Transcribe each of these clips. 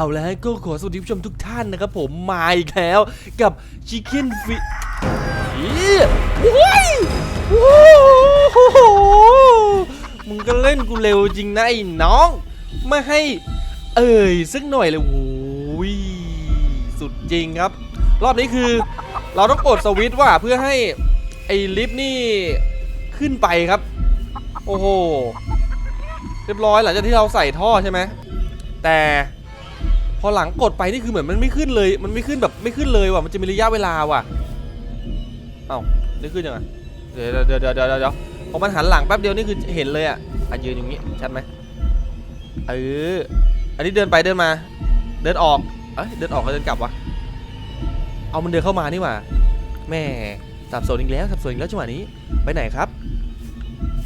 เอาแล้วก็ขอสวัสดีผู้ชมทุกท่านนะครับผมมาอีกแล้วกับ Chicken f i โอ้ยโอ้โหมึงก็เล่นกูเร็วจริงนะไอ้น้อง ไม่ให้ เอ่ยสักหน่อยเลยโอ้ยสุดจริงครับ รอบนี้คือเราต้องกดสวิตช์ว่าเพื่อให้ไอ้ลิฟต์นี่ขึ้นไปครับ โอ้โห เรียบร้อยหลังจากที่เราใส่ท่อใช่ไหมแต่ พอหลังกดไปนี่คือเหมือนมันไม่ขึ้นเลย มันไม่ขึ้นแบบไม่ขึ้นเลยว่ะ มันจะมีระยะเวลาว่ะ เอ้าได้ขึ้นยังไงเดี๋ยวเดี๋ยวเดี๋ยวเดี๋ยวเดี๋ยวพอมันหันหลังแป๊บเดียวนี่คือเห็นเลยอะอะยืนอย่างงี้ชัดไหมเออ อันนี้เดินไปเดินมา เดินออก เอ้ยเดินออกแล้วเดินกลับวะ เอามันเดินเข้ามานี่หว่าแม่สับสนอีกแล้วสับสนอีกแล้วจังหวะนี้ ไปไหนครับ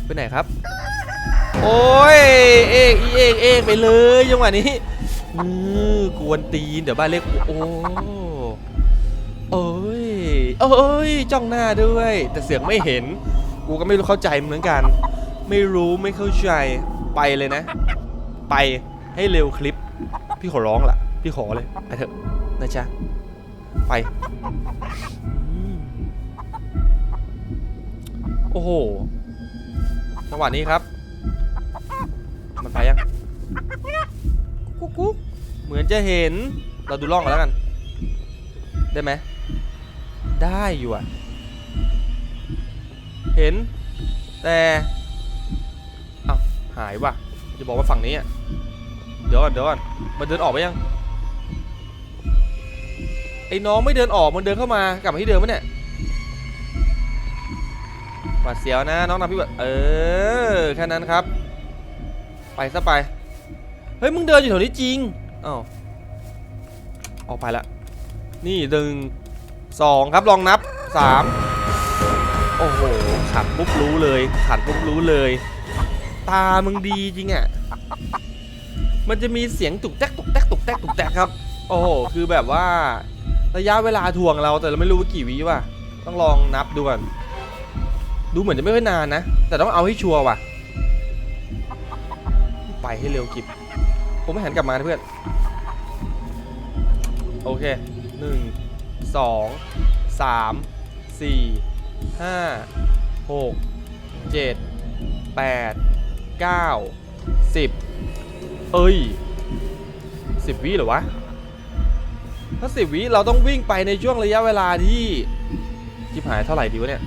ไปไหนครับ โอ้ยเอกอีเอกเอกไปเลยจังหวะนี้ือกวนตีนเดี๋ยวบ้านเล็กโอ้โอ้ยโอ้ยจ้องหน้าด้วย แต่เสียงไม่เห็น กูก็ไม่รู้เข้าใจเหมือนกัน ไม่รู้ไม่เข้าใจไปเลยนะ ไปให้เร็วคลิป พี่ขอร้องล่ะพี่ขอเลยไปเถอะนะจ๊ะไปโอ้โหจังหวะนี้ครับ มันไปยัง กุ๊กกุ๊กเหมือนจะเห็น เราดูล่องกันแล้วกัน ได้ไหม ได้อยู่อะเห็น แต่อ้าวหายว่ะ จะบอกว่าฝั่งนี้อะเดี๋ยวก่อนเดี๋ยวก่อน มันเดินออกไปยัง ไอ้น้องไม่เดินออก มันเดินเข้ามา กลับมาที่เดิมไหมเนี่ยหวาดเสียวนะน้องนำพี่แบบเออ แค่นั้นครับ ไปซะไป เฮ้ยมึงเดินอยู่แถวนี้จริงอ้าวออกไปละนี่หนึ่งสองครับลองนับสามโอ้โหขัดปุ๊บรู้เลยขัดปุ๊บรู้เลย ตามึงดีจริงอะ่ะมันจะมีเสียงตุกแตกตุกแตกตุกแตกตุกแตกครับ โอ้โหคือแบบว่าระยะเวลาถ่วงเราแต่เราไม่รู้ว่ากี่วิว่ะต้องลองนับดูก่อนดูเหมือนจะไม่ค่อยนานนะ แต่ต้องเอาให้ชัวร์ว่ะ ไปให้เร็วกิบ ผมไม่หันกลับมานะเพื่อน โอเคหนึ่งสองสามสี่ห้าหกเจ็ดแปดเก้าสิบเอ้ยสิบวิเหรอวะ ถ้าสิบวิเราต้องวิ่งไปในช่วงระยะเวลาที่จิบหายเท่าไหร่ดีวะเนี่ย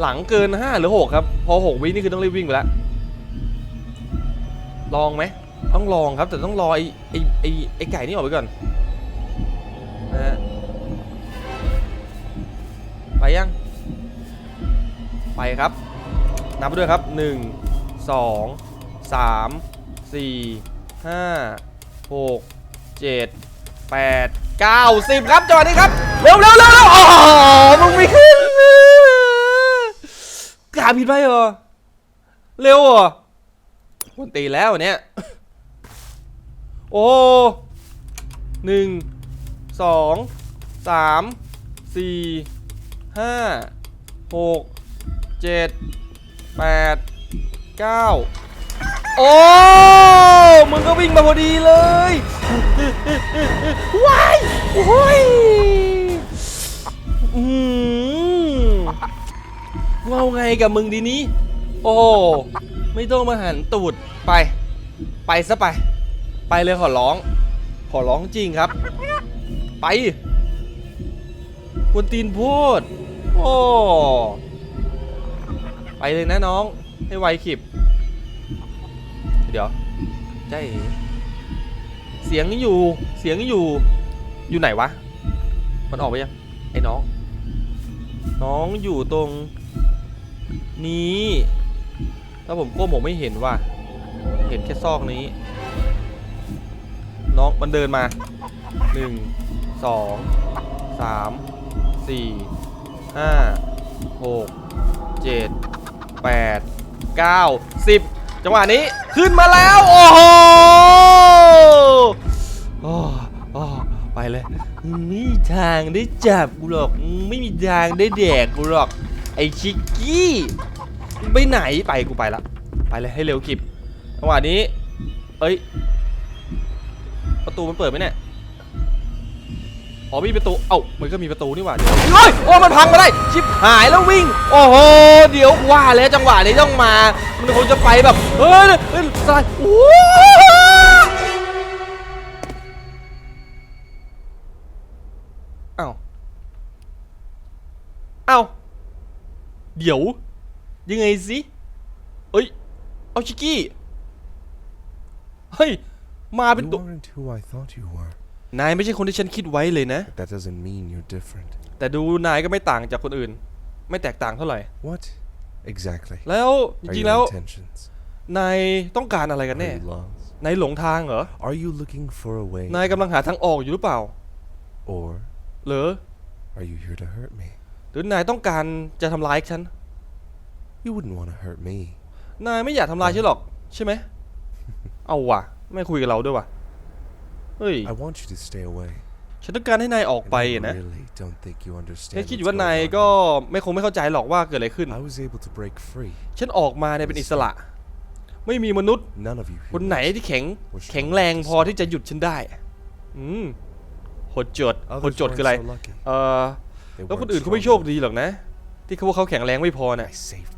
หลังเกิน5หรือ6ครับ พอ6วินี่คือต้องรีบวิ่งไปแล้ว ลองไหมต้องลองครับ แต่ต้องรอไอ้ไอ้ไอ้ไอ้ไก่นี่ออกไปก่อนนะฮะไปยัง ไปครับ นับไปด้วยครับ 1 2 3 4 5 6 7 8 9 10 ครับจังหวะนี้ครับ เร็วเร็วเร็วเร็วอ๋อมึงไม่ขึ้นกาผิดไปเหรอ เร็วเหรอ คนตีแล้วเนี่ย โอ้หนึ่งสองสามสี่ห้าหกเจ็ดแปดเก้าโอ้ มึงก็วิ่งมาพอดีเลยว้ายโอ้ยอืมเว่าไงกับมึงดีนี้ โอ้ ไม่ต้องมาหันตูด ไป ไปซะไป ไปเลยขอร้อง ขอร้องจริงครับ ไปกวนตีนพูด โอ้ไปเลยนะน้อง ให้ไวขิบเดี๋ยวใจเอ๋เสียงอยู่เสียงอยู่อยู่ไหนวะ มันออกไปยังไอ้น้อง น้องอยู่ตรงนี้ถ้าผมก้มผมไม่เห็นว่า เห็นแค่ซอกนี้ น้องมันเดินมาหนึ่งสองสามสี่ห้าหกเจ็ดแปดเก้าสิบจังหวะนี้ขึ้นมาแล้ว โอ้โหโอ้โอ้ไปเลยไม่มีทางได้จับกูหรอกไม่มีทางได้แดกกูหรอก ไอชิกกี้ไปไหนไปกูไปละ ไปเลยให้เร็วคลิป จังหวะนี้ เอ้ย ประตูมันเปิดไหมเนี่ย อ๋อมีประตู เอ้า มันก็มีประตูนี่หว่าเดี๋ยวเฮ้ย โอ้ มันพังมาได้ ชิบหายแล้ววิ่ง โอ้โห เดี๋ยวว่าแล้วจังหวะนี้ต้องมา มันคงจะไปแบบ เฮ้ยเฮ้ยสไลด์โอ้เอ้า เอ้า เดี๋ยว ยังไงสิเอ้ย เอาชิกกี้ เฮ้ย มาเป็น You ตัว aren't who I thought you were. นายไม่ใช่คนที่ฉันคิดไว้เลยนะ But that doesn't mean you're different. แต่ดูนายก็ไม่ต่างจากคนอื่น ไม่แตกต่างเท่าไหร่ What exactly แล้วจ are ริง your ๆแล้ว intentions? นายต้องการอะไรกัน Are แน่ you lost? นายหลงทางเหรอ Are you looking for a way? นายกำลังหาทางออกอยู่หรือเปล่า Or หรือ are you here to hurt me? หรือนายต้องการจะทำร้ายฉัน You wouldn't want to hurt me. นายไม่อยากทำร้ายฉันหรอกใช่ไหม เอาว่ะ ไม่คุยกับเราด้วยว่ะ เฮ้ย I want you to stay away. ฉันต้องการให้นายออก And ไป I อะนะ really don't think you ฉั understand. นคิดอ what's ยู่ว่านาย going on ก็ here. ไม่คงไม่เข้าใจหรอกว่าเกิดอะไรขึ้น I was able to break free. ฉันออกมาเนี่ยเป็นอิสระ ไม่มีมนุษย์ None of you คน here ไหน watched ที่แข็ง was strong แข็งแรง enough to พอ stop ที่จะหยุดฉันได้ อืมโหดจด me. โหด Others จดคืออะไร weren't so lucky. เออ They แล้วคน weren't อื่นเขาไม่ strong โชคดีหรอกนะ ที่เขาว่าเขาแข็งแรงไม่พอ enough. นะ I saved them.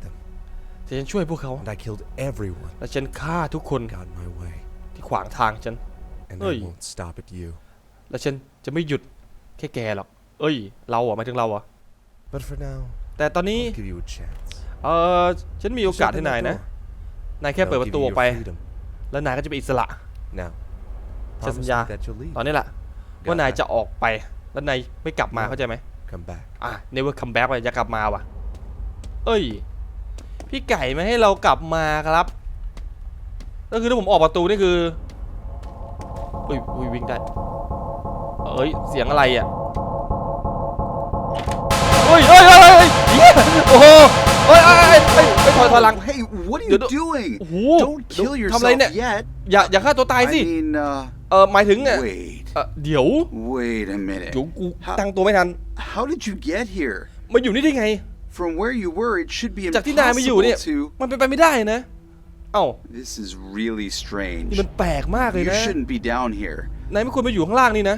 แต่ฉันช่วยพวกเขา And I killed everyone และฉันฆ่าทุกคน who got in my way. ที่ขวางทางฉัน And Oi. I won't stop at you. และฉันจะไม่หยุดแค่แกหรอก เอ้ย เราเหรอะหมายถึงเราเหรอะ But for now, แต่ตอนนี้ I'll give you a chance. เออฉันมีโอกาส Just ให้ open นาย that นะ door. นายแค่ and เปิด I'll ประ give ตู you ออก your ไป freedom. แล้วนายก็จะเป็นอิสระ Now, ฉันสัญ promise ญา me that you'll leave. ตอนนี้แหละ Got ว่านาย that. จะออกไป แล้วนายไม่กลับมา No. เข้าใจไหม Come back. อะ never come back เลยจะกลับมาว่ะ เอ้ย พี่ไก่ไม่ให้เรากลับมาครับ ก็คือถ้าผมออกประตูนี่คืออุ้ยอุ้ยวิ่งได้ เอ้ย เสียงอะไรอะเฮ้ยเฮ้ยเฮ้ยเฮ้ยเหี้ยโอ้โหเฮ้ยเฮ้ยเฮ้ยเฮ้ยเฮ้ยถอยถอยหลัง Hey, what are Yo, you no- doing? โอ้โห Don't เดี๋ยว kill ทำอะไร yourself เนี่ย yet. อย่าอย่าฆ่าตัวตาย I สิ mean, uh, เออหมายถึงอะ wait, เออเดี๋ยว wait a minute. เดี๋ยวกู How, ตั้งตัวไม่ทัน how did you get here? มาอยู่นี่ได้ไง From where you were, it should be จากที่นายมาอยู่ impossible เนี่ย to. มันเป็นไปไม่ได้นะ เอ้า This is really นี่ strange. มันแปลกมากเลย You นะ shouldn't be down here. นายไม่ควรมาอยู่ข้างล่างนี่นะ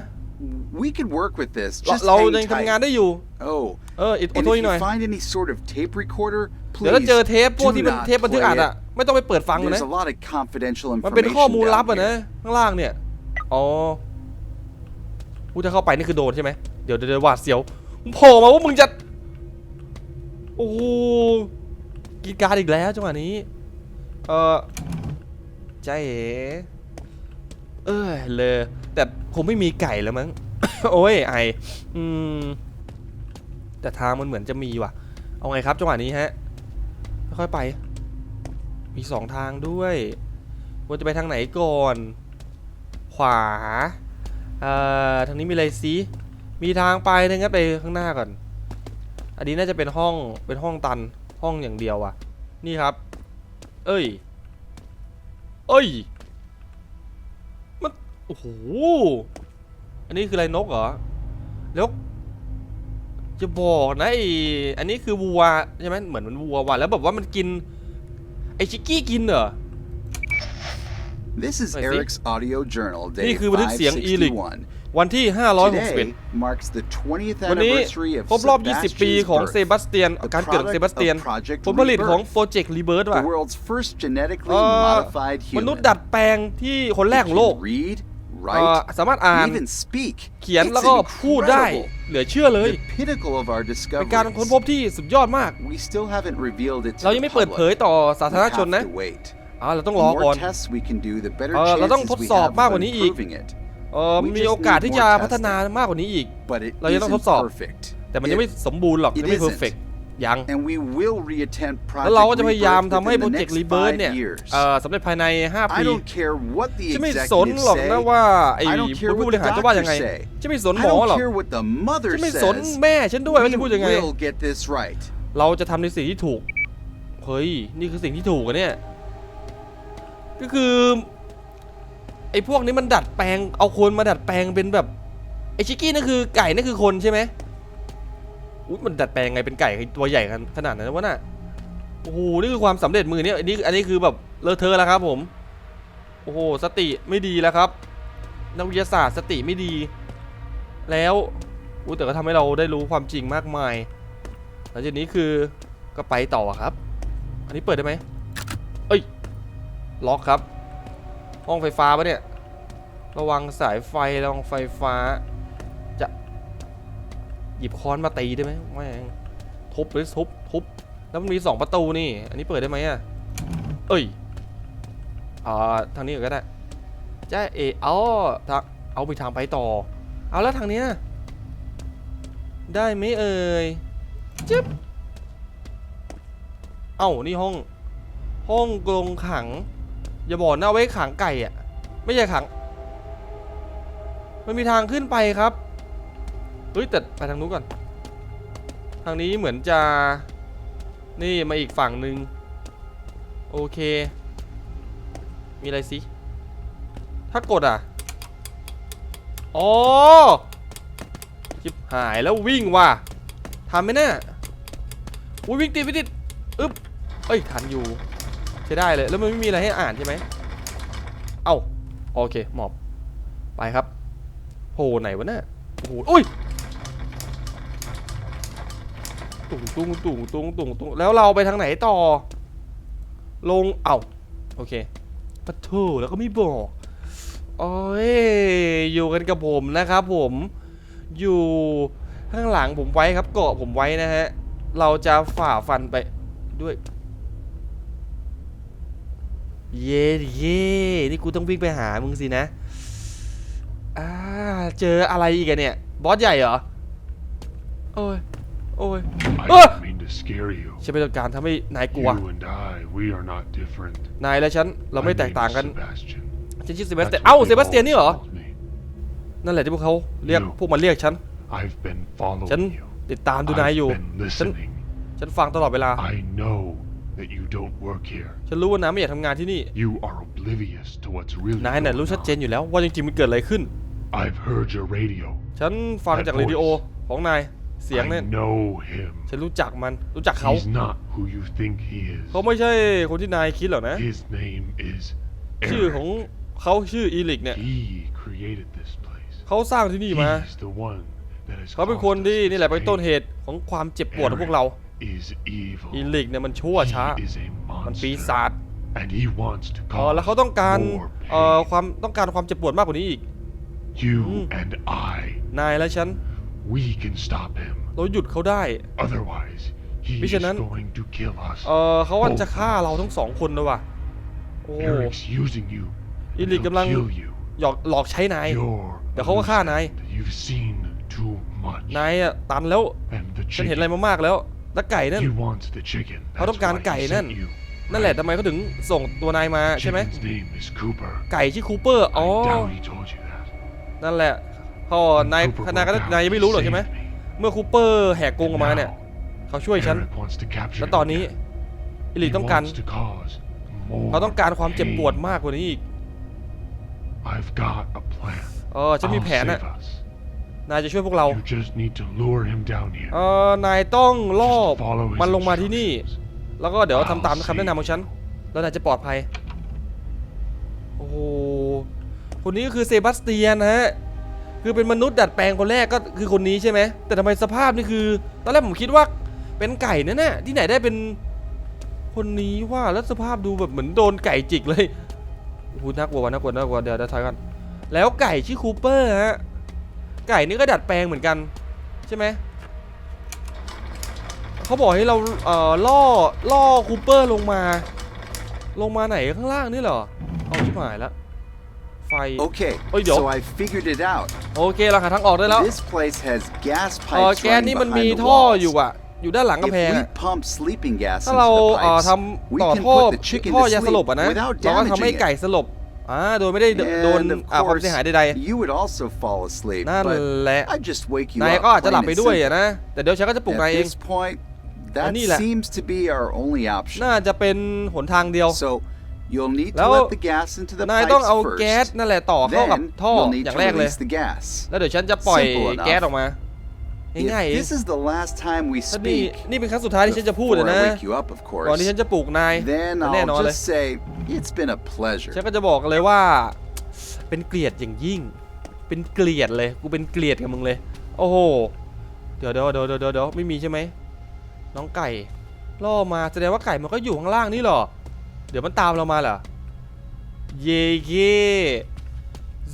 We could work with this. เรา Just เรา hang ยังทำงาน tight. ได้อยู่ Oh, เอออิดอด and ทน if อีกหน่อย you find any sort of tape recorder, เดี๋ยวถ้า please เจอเทปพวก do ที่เป็น not เทปบันทึก play อัด it. อะไม่ต้องไปเปิดฟังนะ There's a lot of confidential มันเป็นข้อ information มูลลับ down อะนะ here. ข้างล่างเนี่ย อ๋อกูจะเข้าไปนี่คือโดนใช่ไหม เดี๋ยวเดี๋ยวเดี๋ยวหวาดเสียวมึงโผล่มาว่ามึงจะ โอ้โหกรีการอีกแล้วจังหวะนี้ เออใจเอ๋เออเลย แต่คงไม่มีไก่แล้วมั้ง โอ้ยไออืม แต่ทางมันเหมือนจะมีว่ะ เอาไงครับจังหวะนี้ฮะ ค่อยไป มีสองทางด้วยว่าจะไปทางไหนก่อน ขวา เอ่อ ทางนี้มีอะไรซิมีทางไปนะงั้นไปข้างหน้าก่อน อันนี้น่าจะเป็นห้องเป็นห้องตันห้องอย่างเดียวว่ะนี่ครับ เอ้ย เอ้ย มัน โอ้โห อันนี้คืออะไรนกเหรอ แล้ว จะบอกนะไออันนี้คือวัวใช่ไหมเหมือนมันวัวว่ะแล้วแบบว่ามันกิน ไอชิกกี้กินเหรอ This is I see. Eric's audio journal, นี่ day คือบันทึกเสียงอีลิก 561. วันที่ Today 561 marks the 20th วันนี้ anniversary of ครบรอบ 20 ปี Sebastian's ของ birth, เซบาสเตียน the การเกิดของเซ product บาสเตียน of Project ผลผลิตของ Rebirth, โปรเจกต์รีเบิร์ the ว่ะ world's first genetically เอ่อ modified มนุษ human. ย์ดัดแปลงที่คนแรกของโลก Can read, เอ่อ write, สามารถอ่าน even speak. เขียน It's แล้วก็พูดได้ incredible. เหลือเชื่อเลย The pinnacle of our เป็นการค้นพบ discoveries. ที่สุดยอดมาก We still haven't revealed it to เรา the ยังไม่เปิดเผย public. ต่อสาธารณ We ชน have นะ to wait. อ่าเราต้อง The รอก่อน more tests we can do, the better เอ่อเราต้อง chances ทด we สอบ have มาก of กว่านี้อีก improving it. เอ่อ We มี just โอกาส need ที่ more จะพัฒ testing. นามากกว่านี้อีก But it เรายังต้องท isn't ดสอบ perfect. แต่มันยังไม่ It- สมบูรณ์หรอก it ยังไม่ isn't. เพอร์เฟกยัง and we will reattempt แล้ว Project เราก็จะพยายาม Rebirth ทำให้ within โปร the เจกต์ next รีเบิร์ five เนี่ย years. เอ่อสำเร็จภายใน5 I ปี don't care what the จะไม่สน executives หรอกนะ say. ว่าไอ้ I don't care ผู้ what บริ the หารจะว่ายังไง doctors say. จะไม่สน I หมอหรอก don't care what the mother จะไม่สน says. แม่ฉันด้วยว่าจะพูดยังไง We will get this right. เราจะทำในสิ่งที่ถูก เฮ้ย นี่คือสิ่งที่ถูกอะเนี่ย ก็คือ ไอ้พวกนี้มันดัดแปลง เอาคนมาดัดแปลงเป็นแบบ ไอ้ชิกกี้นั่นคือไก่นั่นคือคนใช่ไหมอุ้ยมันดัดแปลงไงเป็นไก่ตัวใหญ่กันขนาดนั้นวะน่ะโอ้โหนี่คือความสำเร็จมือเนี่ยอันนี้อันนี้คือแบบเลอะเทอะแล้วครับ ผมโอ้โหสติไม่ดีแล้วครับ นักวิทยาศาสตร์สติไม่ดี แล้วอู้แต่ก็ทำให้เราได้รู้ความจริงมากมายหลังจากนี้คือก็ไปต่อครับ อันนี้เปิดได้ไหมเอ้ยล็อกครับ ห้องไฟฟ้าปะเนี่ย ระวังสายไฟ ระวังไฟฟ้า จะหยิบค้อนมาตีได้ไหมแม่งทุบหรือทุบทุบ แล้วมันมีสองประตูนี่ อันนี้เปิดได้ไหมอะ เอ้ย อ่า ทางนี้ก็ได้จ้าเออ๋อทางเอาไปทางไปต่อ เอาแล้วทางเนี้ยได้ไหมเอ่ยจึ๊บเอ้านี่ห้อง ห้องกรงขัง อย่าบอกนะเอาไว้ขังไก่อะไม่ใช่ขังมันมีทางขึ้นไปครับเฮ้ยแต่ไปทางนู้นก่อน ทางนี้เหมือนจะนี่มาอีกฝั่งหนึ่งโอเค มีอะไรสิถ้ากดอะอ๋อจิบหายแล้ววิ่งว่ะทำไหมเนี่ยอุ้ยวิ่งติดไม่ติดอึ๊บเอ้ยทันอยู่ ช้ได้เลย แล้วมันไม่มีอะไรให้อ่านใช่ไหม เอ้าโอเคหมอบ ไปครับโหไหนวะเนี่ยโอ้โหอุ้ยตุงตุงตุงตุงตุงตุงแล้วเราไปทางไหนต่อ ลง เอ้าโอเคปะโถแล้วก็ไม่บอกโอ้ยอยู่กันกับผมนะครับผมอยู่ข้างหลังผมไว้ครับเกาะผมไว้นะฮะ เราจะฝ่าฟันไปด้วย เย่เย่นี่กูต้องวิ่งไปหามึงสินะอ่าเจออะไรอีกอะเนี่ย บอสใหญ่เหรอ โอ้ย โอ้ย I Ah! didn't mean to scare you. ฉันไม่ต้องการทำให้นายกลัว You and I, we are not different. นายและฉัน เราไม่ My แตก name ต่าง is กัน Sebastian. ฉันชื่อเซบาส That's เตียน what เอ้า they've เซบาสเตียนนี่เหรอ always called me. นั่นแหละที่พวกเขาเรียก You. พวกมันเรียกฉัน I've been ฉัน following you. ติดตามดูนายอยู่ I've been ฉัน listening. ฉันฟังตลอดเวลา I know that you don't work here. ฉันรู้ว่านายไม่อยากทำงานที่นี่ You are oblivious to what's really นายน่ะ going รู้ชัดเจน on. อยู่แล้วว่าจริงๆมันเกิดอะไรขึ้น I've heard your radio. ฉันฟังจากเรดิโอของนายเสียง I เนี่ย know him. ฉันรู้จักมันรู้จักเขา He's not who you think he เขา is. ไม่ใช่คนที่นายคิดหรอกนะ His name is ชื่อของ Eric. เขาชื่ออีลิกเนี่ย He created this place. เขาสร้างที่นี่มา He's the one that has เขาเป็น caused คนที่ us นี่แหละเป็น pain. ต้นเหตุของความเจ็บปวดของพวกเรา is evil. อีลิกเนี่ยมันชั่วช้า He is a มันปี monster. ศาจ And he wants to เออ cause แล้วเขาต้องการ more เอ่อ pain. ความต้องการความเจ็บปวดมากกว่านี้อีก You Mm. and I, นายและฉัน we can stop him. เราหยุดเขาได้ Otherwise, he มิ is ฉะนั้น going to kill us. เออเขาว่าจะฆ่าเราทั้งสองคนเลยว่ะโอ้ Eric's using you. and Ili he'll gablang- kill you. หยอกหลอกใช้นาย You're เดี๋ยวเขาก็ฆ่านาย loosened. You've seen too much. นายอะตันแล้ว And the ฉันเห็นอะไร chicken. มามากแล้ว แล้วไก่นั่น He wants the chicken. เขาต้อง That's การ why ไก่ he นั่น sent you. นั่นแหละทำไมเขาถึงส่งตัวนายมาใช่ไหม Chicken's name is Cooper. ไก่ชื่อคูเปอร์อ๋อ I doubt he told you that. นั่นแหละพ่อนาย Cooper นายก็ broke down. นายยังไม่รู้หรอกใช่ไหม Saved me. เมื่อคูเปอร์แหกกรงออกมาเนี่ย Now, เขาช่วยฉัน Eric wants to capture แล้ว you ตอนนี้ again. อิลิ He ต้องการ wants to cause more เขาต้องการความเจ็บปวด pain. มากกว่านี้อีก I've got a plan. เออฉันมี I'll แผน save อะ us. นายจะช่วยพวกเรา You just need to lure him down here. เออนายต้องล่อ Just follow his มันลงมาที่นี่ instructions. แล้วก็เดี๋ยวทำตาม I'll คำแนะนำของฉัน แล้วนายจะปลอดภัย โอ้โห คนนี้ก็คือเซบาสเตียนนะฮะ คือเป็นมนุษย์ดัดแปลงคนแรกก็คือคนนี้ใช่ไหม แต่ทำไมสภาพนี่คือ ตอนแรกผมคิดว่าเป็นไก่นะเนี่ยที่ไหนได้เป็นคนนี้ว่าแล้วสภาพดูแบบเหมือนโดนไก่จิกเลยโอ้โหน่ากลัวว่ะน่ากลัวน่ากลัวเดี๋ยวเดี๋ยวถอยกัน แล้วไก่ชื่อคูเปอร์ฮะ ไก่นี่ก็ดัดแปลงเหมือนกัน ใช่ไหมเขาบอกให้เราเอ่อล่อล่อคูเปอร์ลงมา ลงมาไหนข้างล่างนี่เหรอเอาชิบหายแล้วไฟ Okay, Oi, yo. so I figured it out. โอเคเราหาทางออกได้แล้ว This place has gas เออ pipes แก๊สนี่ running มันมี behind the ท่ออยู่ walls. อะอยู่ด้านหลัง If กำแพง we อะ pump sleeping gas ถ้า into เรา the เอ่อ pipes, ทำ we ต่อ can ท่อ put the chicken ท่อยา to สลบ sleep อะนะ without เราก็ทำให้ damaging ไก่ it. สลบ อ่าโดยไม่ได้โดน And of อ่าความ course, เสียหายใด you would also fall asleep, ๆนั่น but แหละ I just wake you นาย up. ก็อาจจะหลับ plain ไป and ด้วย simple. อะนะ แต่เดี๋ยวฉันก็จะปลุกนาย At เอง this point, that นี่แหละ seems to be our only option. น่าจะเป็นหนทางเดียว So you'll need แล้ to ว let the gas into the นาย pipes ต้องเอา first. แก๊สนั่นแหละต่อเข้ากับ Then ท่อ you'll need อย่าง to แรกเลย release the gas. แล้วเดี๋ยวฉันจะปล่อย Simple enough. แก๊สออกมา ง่ายๆ If เอง this is the last time we ถ้านี่ speak, นี่เป็นครั้งสุดท้ายที่ฉันจะพูด before อะนะ I wake you up, of ก่อนที่ course, ฉันจะปลุกนาย then แน่นอน I'll เลย just say it's been a pleasure. ฉันก็จะบอกเลยว่า เป็นเกลียดอย่างยิ่ง เป็นเกลียดเลย กูเป็นเกลียดกับมึงเลย โอ้โห เดี๋ยวเดี๋ยวเดี๋ยวเดี๋ยวเดี๋ยวไม่มีใช่ไหม น้องไก่ล่อมาแสดงว่าไก่มันก็อยู่ข้างล่างนี่เหรอ เดี๋ยวมันตามเรามาเหรอ เย่เย่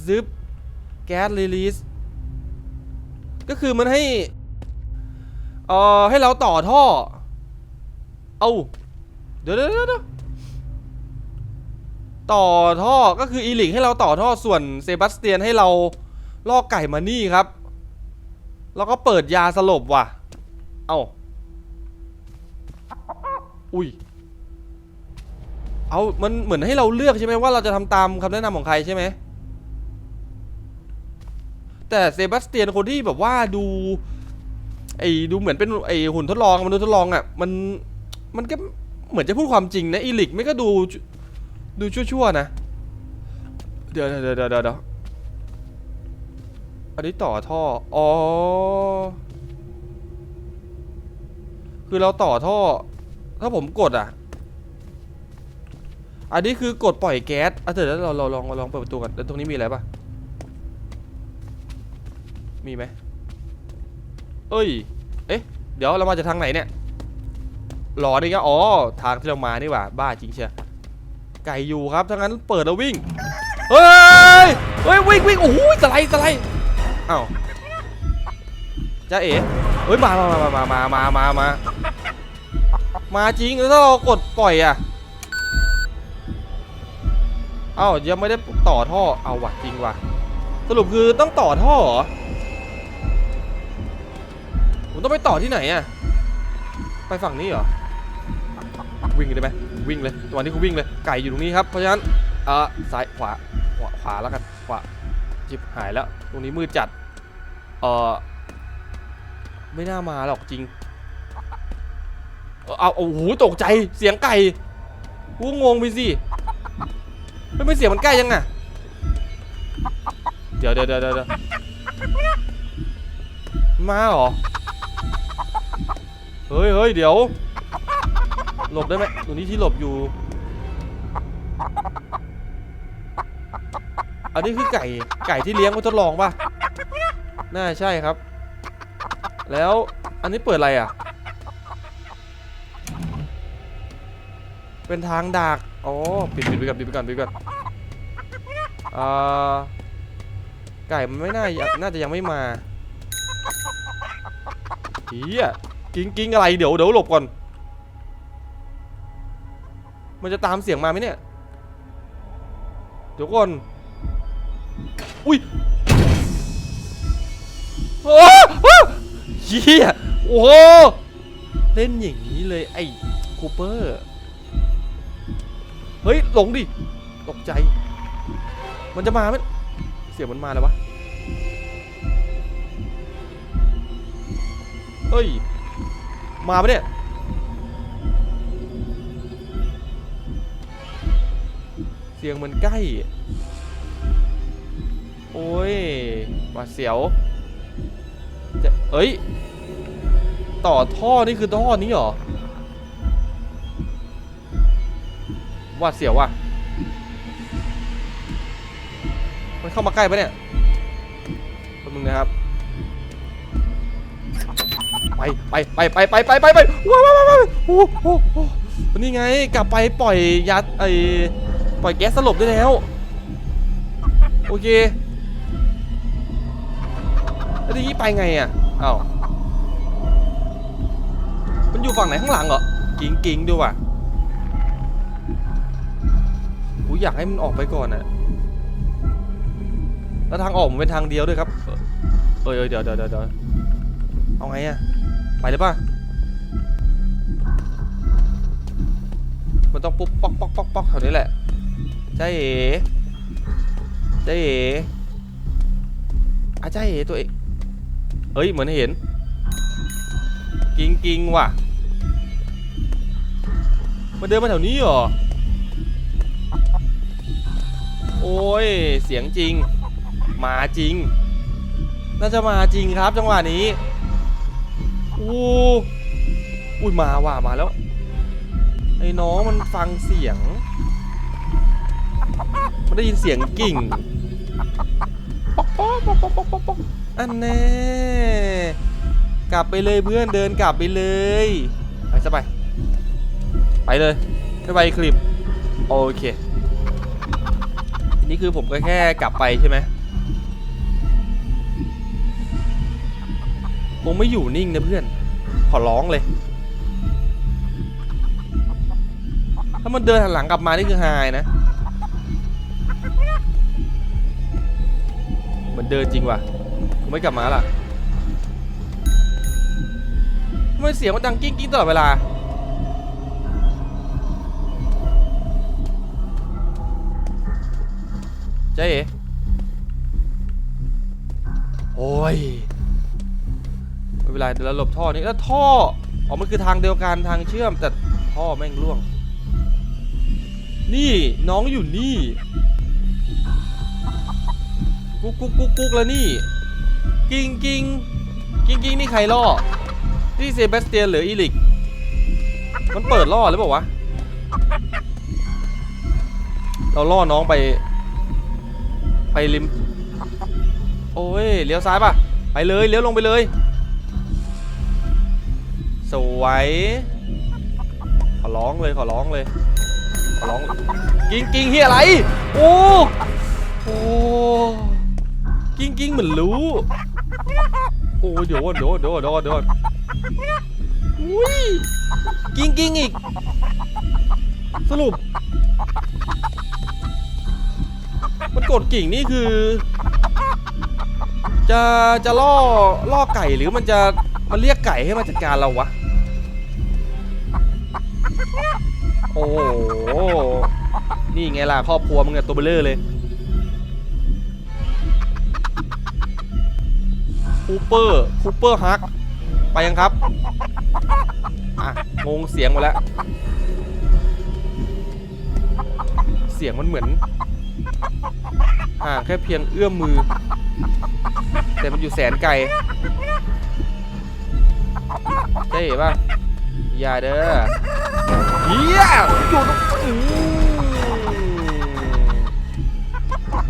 ซึบแก๊สรีลีส ก็คือมันให้เอ่อให้เราต่อท่อ เอาเดี๋ยวเดี๋ยวเดี๋ยวต่อท่อก็คืออีลิกให้เราต่อท่อส่วนเซบาสเตียนให้เราล่อไก่มานี่ครับ แล้วก็เปิดยาสลบว่ะ เอาอุ้ย เอา มันเหมือนให้เราเลือกใช่ไหมว่าเราจะทำตามคำแนะนำของใครใช่ไหม แต่เซบาสเตียนคนที่แบบว่าดู ไอ้ดูเหมือนเป็นไอ้หุ่นทดลองมันดูทดลองอะมันมันก็เหมือนจะพูดความจริงนะอีลิกไม่ก็ดูดูชั่วๆนะ เดี๋ยวเดี๋ยวเดี๋ยวเดี๋ยวอันนี้ต่อท่อ อ๋อ คือเราต่อท่อ ถ้าผมกดอะ อันนี้คือกดปล่อยแก๊สอะเดี๋ยวเราเราลองเราลองเปิดประตูกันแล้วตรงนี้มีอะไรปะ มีไหมเอ้ย เอ๊ะ เดี๋ยวเรามาจากทางไหนเนี่ยหลอนี่ก็อ๋อ ทางที่เรามานี่หว่า บ้าจริงเชียวไก่อยู่ครับถ้างั้นเปิดแล้ววิ่ง เฮ้ย เฮ้ยวิ่งวิ่งโอ้โหสไลด์สไลด์อ้าวจ้าเอ๋เฮ้ย มามามามามามามามามาจริงแล้วถ้าเรากดปล่อยอะเอ้ายังไม่ได้ต่อท่อ เอาว่ะจริงว่ะ สรุปคือต้องต่อท่อเหรอ ผมต้องไปต่อที่ไหนอะไปฝั่งนี้เหรอ วิ่งได้ไหมวิ่งเลยตอนนี้กูวิ่งเลย ไก่อยู่ตรงนี้ครับ เพราะฉะนั้นเอ่อซ้ายขวาขวาขวาแล้วกัน ขวาจิบหายแล้ว ตรงนี้มืดจัด เอ่อไม่น่ามาหรอกจริงเอาเอาโอ้โหตกใจ เสียงไก่กูงงไปสิไม่ไม่เสียงมันใกล้ยังอะเดี๋ยวเดี๋ยวเดี๋ยวเดี๋ยวมาเหรอ เฮ้ยเฮ้ยเดี๋ยว หลบได้ไหมตรงนี้ที่หลบอยู่ อันนี้คือไก่ไก่ที่เลี้ยงไว้ทดลองป่ะ น่าใช่ครับ แล้วอันนี้เปิดอะไรอะ เป็นทางดักอ๋อปิดปิดไปก่อนปิดไปก่อนปิดไปก่อนอ่าไก่มันไม่น่า น่าจะยังไม่มาเฮีย กิ้งกิ้งอะไรเดี๋ยวเดี๋ยวหลบก่อน มันจะตามเสียงมาไหมเนี่ย เดี๋ยวก่อน อุ้ยโอ้โหเฮียโอ้เล่นอย่างนี้เลยไอ้คูเปอร์ เฮ้ยหลงดิ ตกใจ มันจะมาไหมเสียงมันมาแล้ววะ เฮ้ย มาปะเนี่ยเสียงเหมือนใกล้ โอ้ยหวาเสียวจะเอ้ย ต่อท่อนี่คือท่อนี้เหรอหวาเสียวว่ะ มันเข้ามาใกล้ปะเนี่ยแป๊บนึงนะครับ ไปไปไปไปไปไปไปไปว้าวว้าวว้าวโอ้โหนี่ไงกลับไปปล่อยยัดไอปล่อยแก๊สสลบได้แล้ว โอเคแล้วทีนี้ไปไงอะอ้าวมันอยู่ฝั่งไหนข้างหลังเหรอกิ้งกิ้งด้วยว่ะกูอยากให้มันออกไปก่อนอะแล้วทางออกมันเป็นทางเดียวด้วยครับ เอ้ยเอ้ยเดี๋ยวเดี๋ยวเดี๋ยวเดี๋ยวเอาไงอะ ไปเลยป่ะ มันต้องปุ๊บป๊อกป๊อกป๊อกป๊อกแถวนี้แหละใจเอ๋ใจเอ๋อาใจเอ๋ตัวเองเอ้ย เหมือนเห็น กิงกิงว่ะ มันเดินมาแถวนี้เหรอ โอ้ย เสียงจริง มาจริง น่าจะมาจริงครับจังหวะนี้ อู้อุ้ยมาว่ะมาแล้ว ไอ้น้องมันฟังเสียง มันได้ยินเสียงกิ่งป๊อกป๊อกอันแน่กลับไปเลยเพื่อนเดินกลับไปเลย ไปซะไป ไปเลยไม่ไปคลิป โอเค นี่คือผมก็แค่กลับไปใช่ไหม งไม่อยู่นิ่งนะเพื่อน ขอร้องเลย ถ้ามันเดินหันหลังกลับมานี่คือไฮนะมือนเดินจริงว่ะไม่กลับมาล่ะทำไมเสียงมันดังกิ้งกิ้งตลอดเวลาเจ๊เอ๋โอ้ย ไม่เป็นไรเดี๋ยวเราหลบท่อนี้แล้วท่ออ๋อมันคือทางเดียวกันทางเชื่อมแต่ท่อแม่งร่วง นี่น้องอยู่นี่ กุ๊กกุ๊กกุ๊กกุ๊กแล้วนี่ กิงกิงกิงกิงนี่ใครล่อนี่เซบาสเตียนหรืออีลิก มันเปิดล่อหรือเปล่าวะ เราล่อน้องไป ไปริม โอ้ยเลี้ยวซ้ายป่ะ ไปเลยเลี้ยวลงไปเลย สวย ขอร้องเลยขอร้องเลย ขอร้องกิ้งกิ้งเฮียอะไร โอ้โอ้กิ้งกิ้งเหมือนรู้ โอ้เดี๋ยวเดี๋ยวเดี๋ยวเดี๋ยวเดี๋ยวอุ้ยกิ้งกิ้งอีก สรุป มันกดกิ่งนี่คือ จะจะล่อล่อไก่หรือมันจะมันเรียกไก่ให้มาจัดการเราวะ โอ้โห นี่ไงล่ะครอบครัวมึงเนี่ยตัวเบลเลอร์เลยคูเปอร์คูเปอร์ฮัก ไปยังครับ อะ งงเสียงหมาแล้ว เสียงมันเหมือน ห่างแค่เพียงเอื้อมมือ แต่มันอยู่แสนไกลได้เห็นป่ะ อย่าเด้อ เฮียอยู่ตรงอืม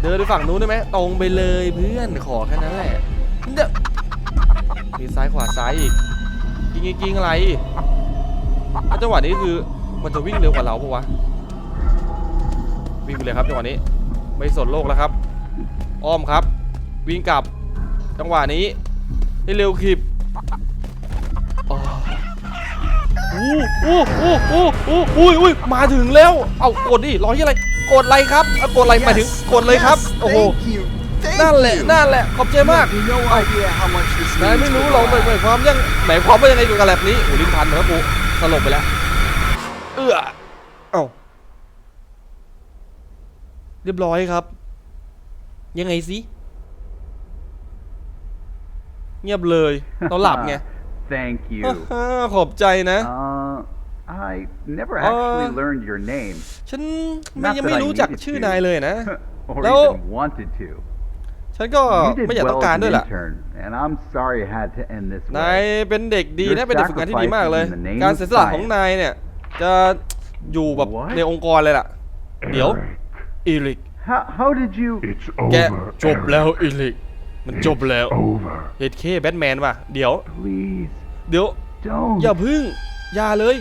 เดินไปฝั่งนู้นได้ไหมตรงไปเลยเพื่อนขอแค่นั้นแหละเด้อมีซ้ายขวาซ้ายอีกกิงกิงกิงอะไรแล้วจังหวะนี้คือมันจะวิ่งเร็วกว่าเราปะวะวิ่งไปเลยครับจังหวะนี้ ไม่สนโลกแล้วครับ อ้อมครับ วิ่งกลับจังหวะนี้ให้เร็วคลิ อู้อู้อู้อู้อู้อุ้ยอุ้ยมาถึงแล้ว เอากดดิรอที่อะไร กดไลค์ครับเอากดไลค์หมาถึงกดเลยครับ โอ้โห นั่นแหละ นั่นแหละ ขอบใจมากนายไม่รู้ our หรอกหมายความยังหมายความว่ายังไงกับแลบนี้โอ้ลิ้นพันครับกูสลบไปแล้ว เอื้อเอ้าเรียบร้อยครับ ยังไงสิเงียบเลยเราหลับไง Thank you. อ่าขอบใจนะ Uh, I never Uh, actually learned your name. ฉันไม่ Not ยัง that ไม่ I รู้จัก needed ชื่อ to. นายเลยนะ or No. even wanted to. ฉันก็ You ไม่ did อยากต้อ well งการ as ด้วย an ล่ะ intern, and I'm sorry it had to end this นาย way. เป็นเด็กดีนะ Your เป็นเด็กฝึกงานที่ดีมากเลย sacrifices in the name การ of เสียสละ science. ของนายเนี่ย จะอยู่แบบ What? ในองค์กรเลยล่ะ เดี๋ยว Eric, อีลิก How, how did you? it's แก over. จบแล้ว Eric. อีลิก มันจบแล้ว Over. เฮดเคแบทแมนว่ะ เดี๋ยว Please เดี๋ยว don't. อย่าพึ่ง อย่าเลย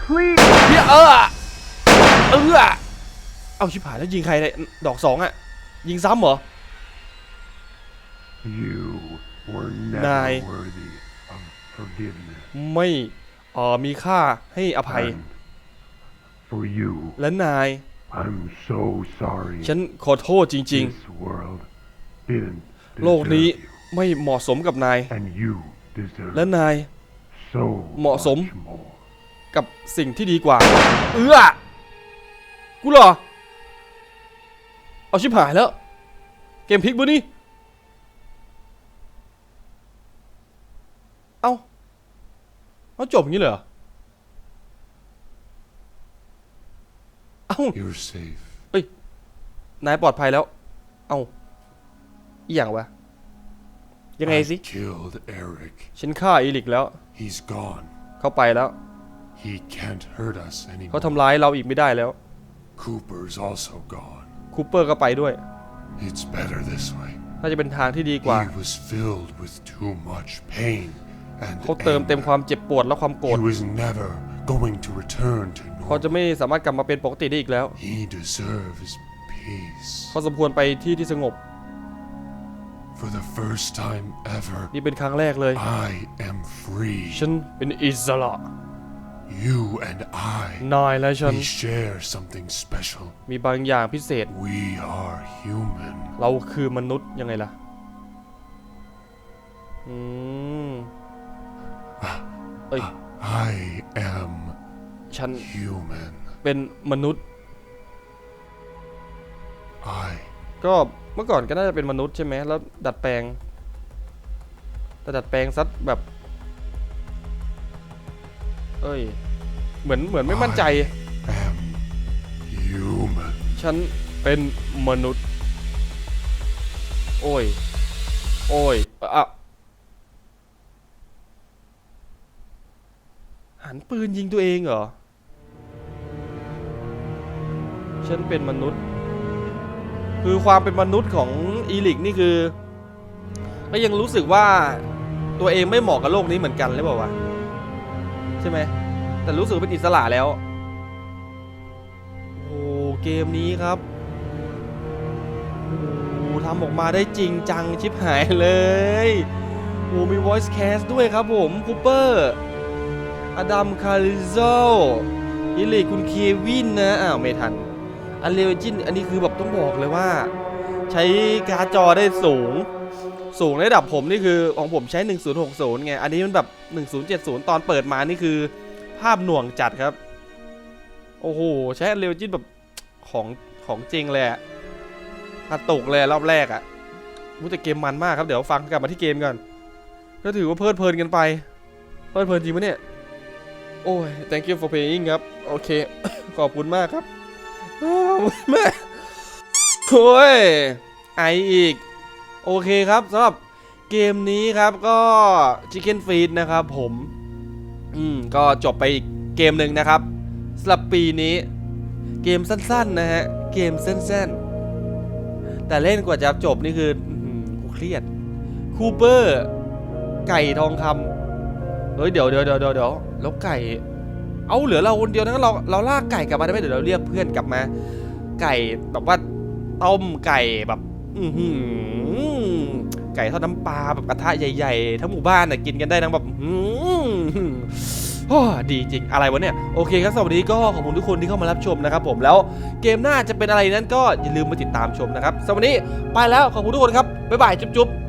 Please. เฮียเออเออเอาชิบหายแล้วยิงใครเนี่ยดอกสองอะ ยิงซ้ำเหรอ You were never Nai. worthy of forgiveness. ไม่เอ่อมีค่าให้อภัย And for you, และนาย I'm so sorry. ฉันขอโทษจริง This world didn't ๆ โลกนี้ deserve you. ไม่เหมาะสมกับนาย And you deserve และนาย so เหมาะสม much more. กับสิ่งที่ดีกว่า เอื้อกูเหรอ เอาชิบหายแล้ว เกมพลิกบุนี่เอาเอาจบอย่างนี้เลยเหรอ เอ้า You're safe. นายปลอดภัยแล้ว เอ้า อีหยังวะ ยังไง I สิ killed Eric. ฉันฆ่าอีลิกแล้ว He's gone. เขาไปแล้ว He can't hurt us เขา anymore. ทำร้ายเราอีกไม่ได้แล้ว Cooper's also gone. คูเปอร์ก็ไปด้วย It's better this way. น่าจะเป็นทางที่ดีกว่า He was filled with too much pain and เขาเติมเต็ม anger. ความเจ็บปวดและความโกรธ He was never going to return to เขาจะ normal. ไม่สามารถกลับมาเป็นปกติได้อีกแล้ว He deserves peace. เขาสมควรไปที่ที่สงบ For the first time ever, นี่เป็นครั้งแรกเลย I am free. ฉันเป็นอิสระ You and I, นายและฉัน we share something special. มีบางอย่างพิเศษ We are human. เราคือมนุษย์ยังไงล่ะ อืมเอ้ย I am ฉัน human. เป็นมนุษย์ I ก็เมื่อก่อนก็น่าจะเป็นมนุษย์ใช่ไหมแล้วดัดแปลงแต่ดัดแปลงซัดแบบ เอ้ย เหมือนเหมือนไม่มั่นใจ am human. ฉันเป็นมนุษย์ โอ้ย โอ้ยอะหันปืนยิงตัวเองเหรอ ฉันเป็นมนุษย์ คือความเป็นมนุษย์ของอีลิกนี่คือ ก็ยังรู้สึกว่าตัวเองไม่เหมาะกับโลกนี้เหมือนกันหรือเปล่าวะใช่ไหมแต่รู้สึกเป็นอิสระแล้ว โอ้เกมนี้ครับโอ้ทำออกมาได้จริงจังชิบหายเลยโอ้มี voice cast ด้วยครับผมคูเปอร์อดัมคาริโซอิเลคุณเควินนะ อ้าว ไม่ทัน อันเลวจินอันนี้คือแบบต้องบอกเลยว่า ใช้การ์ดจอได้สูง สูงระดับผมนี่คือของผมใช้ 1060 ไง อันนี้มันแบบ 1070 ตอนเปิดมานี่คือ ภาพหน่วงจัดครับ โอ้โห ใช้เรลจินแบบของของจริงเลยอะกระตุกเลยรอบแรกอะมูแต่เกมมันมากครับ เดี๋ยวฟังกลับมาที่เกมก่อน ก็ถือว่าเพลิดเพลินกันไป เพลิดเพลินจริงปะเนี่ย โอ้ย thank you for playing ครับ โอเค ขอบคุณมากครับ แม่โอ้ยไออีก โอเคครับสำหรับเกมนี้ครับก็ Chicken Feed นะครับผม อืม ก็จบไปอีกเกมหนึ่งนะครับสำหรับปีนี้ เกมสั้นๆนะฮะ เกมสั้นๆ แต่เล่นกว่าจะจบนี่คืออื้อหือกูเครียดคูเปอร์ ไก่ทองคำเฮ้ยเดี๋ยวเดี๋ยวเดี๋ยวเดี๋ยวแล้วไก่ เอาเหลือเราคนเดียวนะเราเราลากไก่กลับมาได้ไหมเดี๋ยวเราเรียกเพื่อนกลับมา ไก่แบบว่าต้มไก่แบบอือหือไก่ทอดน้ำปลาแบบกระทะใหญ่ๆ ทั้งหมู่บ้านน่ะกินกันได้ทั้งแบบอื้อหือดีจริงอะไรวะเนี่ย โอเคครับสวัสดีก็ขอบคุณทุกคนที่เข้ามารับชมนะครับผมแล้วเกมหน้าจะเป็นอะไรนั้นก็อย่าลืมมาติดตามชมนะครับสำหรับวันนี้ไปแล้วขอบคุณทุกคนครับบ๊ายบายจุ๊บๆ